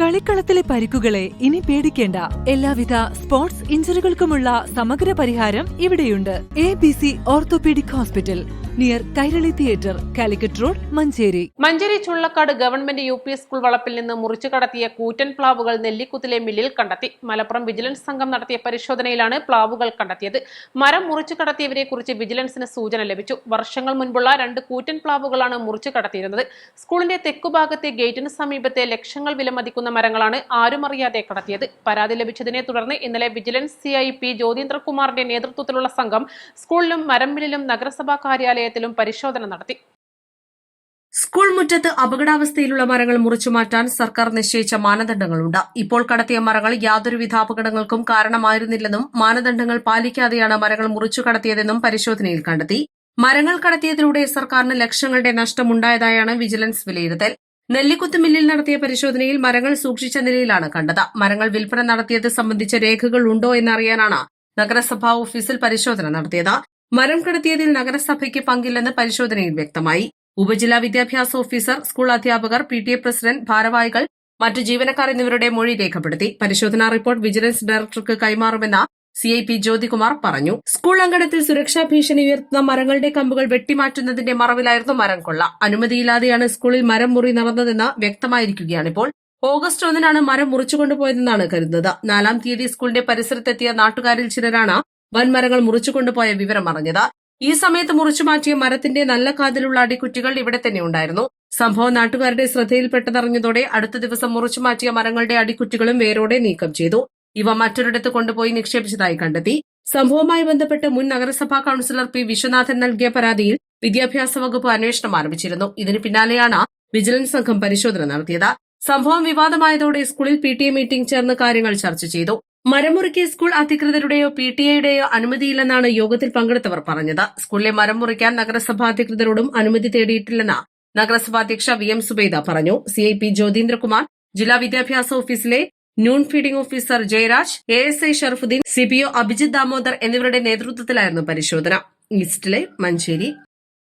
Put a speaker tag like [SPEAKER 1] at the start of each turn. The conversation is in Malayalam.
[SPEAKER 1] കളിക്കളത്തിലെ പരിക്കുകളെ ഇനി പേടിക്കേണ്ട. എല്ലാവിധ സ്പോർട്സ് ഇഞ്ചുറികൾക്കുമുള്ള സമഗ്ര പരിഹാരം ഇവിടെയുണ്ട്. A B C orthopaedic hospital near Kairali theatre Calicut road Manjeri
[SPEAKER 2] Manjeri Chullakkad government U P school വളപ്പിൽ നിന്ന് മുറിച്ചു കടത്തിയ കൂറ്റൻ പ്ലാവുകൾ നെല്ലിക്കുത്തിലെ മില്ലിൽ കണ്ടെത്തി. മലപ്പുറം വിജിലൻസ് സംഘം നടത്തിയ പരിശോധനയിലാണ് പ്ലാവുകൾ കണ്ടെത്തിയത്. മരം മുറിച്ചു കടത്തിയവരെ കുറിച്ച് വിജിലൻസിന് സൂചന ലഭിച്ചു. വർഷങ്ങൾ മുൻപുള്ള രണ്ട് കൂറ്റൻ പ്ലാവുകളാണ് മുറിച്ചു കടത്തിയിരുന്നത്. സ്കൂളിന്റെ തെക്കുഭാഗത്തെ ഗേറ്റിന് സമീപത്തെ ലക്ഷങ്ങൾ വിലമതിക്കുന്ന മരങ്ങളാണ് ആരും അറിയാതെ കടത്തിയത്. പരാതി ലഭിച്ചതിനെ തുടർന്ന് ഇന്നലെ വിജിലൻസ് സി ഐ പി ജ്യോതീന്ദ്രകുമാറിന്റെ നേതൃത്വത്തിലുള്ള സംഘം സ്കൂളിലും മരംമില്ലിലും നഗരസഭാ കാര്യാലയത്തിലും പരിശോധന നടത്തി.
[SPEAKER 3] സ്കൂൾ മുറ്റത്ത് അപകടാവസ്ഥയിലുള്ള മരങ്ങൾ മുറിച്ചു മാറ്റാൻ സർക്കാർ നിശ്ചയിച്ച മാനദണ്ഡങ്ങളുണ്ട്. ഇപ്പോൾ കടത്തിയ മരങ്ങൾ യാതൊരുവിധ അപകടങ്ങൾക്കും കാരണമായിരുന്നില്ലെന്നും മാനദണ്ഡങ്ങൾ പാലിക്കാതെയാണ് മരങ്ങൾ മുറിച്ചു കടത്തിയതെന്നും പരിശോധനയിൽ കണ്ടെത്തി. മരങ്ങൾ കടത്തിയതിലൂടെ സർക്കാരിന് ലക്ഷങ്ങളുടെ നഷ്ടമുണ്ടായതായാണ് വിജിലൻസ് വിലയിരുത്തൽ. നെല്ലിക്കുത്ത് മില്ലിൽ നടത്തിയ പരിശോധനയിൽ മരങ്ങൾ സൂക്ഷിച്ച നിലയിലാണ് കണ്ടത്. മരങ്ങൾ വിൽപ്പന നടത്തിയത് സംബന്ധിച്ച രേഖകൾ ഉണ്ടോ എന്നറിയാനാണ് നഗരസഭാ ഓഫീസിൽ പരിശോധന നടത്തിയത്. മരം കടത്തിയതിൽ നഗരസഭയ്ക്ക് പങ്കില്ലെന്ന് പരിശോധനയിൽ വ്യക്തമായി. ഉപജില്ലാ വിദ്യാഭ്യാസ ഓഫീസർ സ്കൂൾ അധ്യാപകർ പി ടി എ പ്രസിഡന്റ് ഭാരവാഹികൾ മറ്റ് ജീവനക്കാർ എന്നിവരുടെ മൊഴി രേഖപ്പെടുത്തി. പരിശോധനാ റിപ്പോർട്ട് വിജിലൻസ് ഡയറക്ടർക്ക് കൈമാറുമെന്ന് സി ഐ പി ജ്യോതികുമാർ പറഞ്ഞു. സ്കൂൾ അങ്കണത്തിൽ സുരക്ഷാ ഭീഷണി ഉയർത്തുന്ന മരങ്ങളുടെ കമ്പുകൾ വെട്ടിമാറ്റുന്നതിന്റെ മറവിലായിരുന്നു മരം കൊള്ള. അനുമതിയില്ലാതെയാണ് സ്കൂളിൽ മരം മുറി നടന്നതെന്ന് വ്യക്തമായിരിക്കുകയാണിപ്പോൾ ഓഗസ്റ്റ് ഒന്നിനാണ് മരം മുറിച്ചുകൊണ്ടുപോയതെന്നാണ് കരുതുന്നത്. നാലാം തീയതി സ്കൂളിന്റെ പരിസരത്തെത്തിയ നാട്ടുകാരിൽ ചിലരാണ് വൻമരങ്ങൾ മുറിച്ചുകൊണ്ടുപോയ വിവരം അറിഞ്ഞത്. ഈ സമയത്ത് മുറിച്ചു മാറ്റിയ മരത്തിന്റെ നല്ല കാതിലുള്ള അടിക്കുറ്റികൾ ഇവിടെ തന്നെ ഉണ്ടായിരുന്നു. സംഭവം നാട്ടുകാരുടെ ശ്രദ്ധയിൽപ്പെട്ടതറിഞ്ഞതോടെ അടുത്ത ദിവസം മുറിച്ചു മാറ്റിയ മരങ്ങളുടെ അടിക്കുറ്റികളും വേരോടെ നീക്കം ചെയ്തു. ഇവ മറ്റൊരിടത്ത് കൊണ്ടുപോയി നിക്ഷേപിച്ചതായി കണ്ടെത്തി. സംഭവവുമായി ബന്ധപ്പെട്ട് മുൻ നഗരസഭാ കൌൺസിലർ പി. വിശ്വനാഥൻ നൽകിയ പരാതിയിൽ വിദ്യാഭ്യാസ വകുപ്പ് അന്വേഷണം ആരംഭിച്ചിരുന്നു. ഇതിന് പിന്നാലെയാണ് വിജിലൻസ് സംഘം പരിശോധന നടത്തിയത്. സംഭവം വിവാദമായതോടെ സ്കൂളിൽ പി. ടി. എ മീറ്റിംഗ് ചേർന്ന് കാര്യങ്ങൾ ചർച്ച ചെയ്തു. മരമുറിക്ക് സ്കൂൾ അധികൃതരുടെയോ പി ടി എയുടെയോ അനുമതിയില്ലെന്നാണ് യോഗത്തിൽ പങ്കെടുത്തവർ പറഞ്ഞത്. സ്കൂളിലെ മരം മുറിക്കാൻ നഗരസഭാ അധികൃതരോടും അനുമതി തേടിയിട്ടില്ലെന്ന് നഗരസഭാ അധ്യക്ഷ വി എം സുബൈദ പറഞ്ഞു. സി ഐ പി ജ്യോതീന്ദ്രകുമാർ ജില്ലാ വിദ്യാഭ്യാസ ഓഫീസിലെ noon feeding officer Jayaraj A S I Sharafuddin CPO Abhijith Damodar എന്നിവരുടെ നേതൃത്വത്തിലായിരുന്നു പരിശോധന. ഈസ്റ്റിലെ മഞ്ചേരി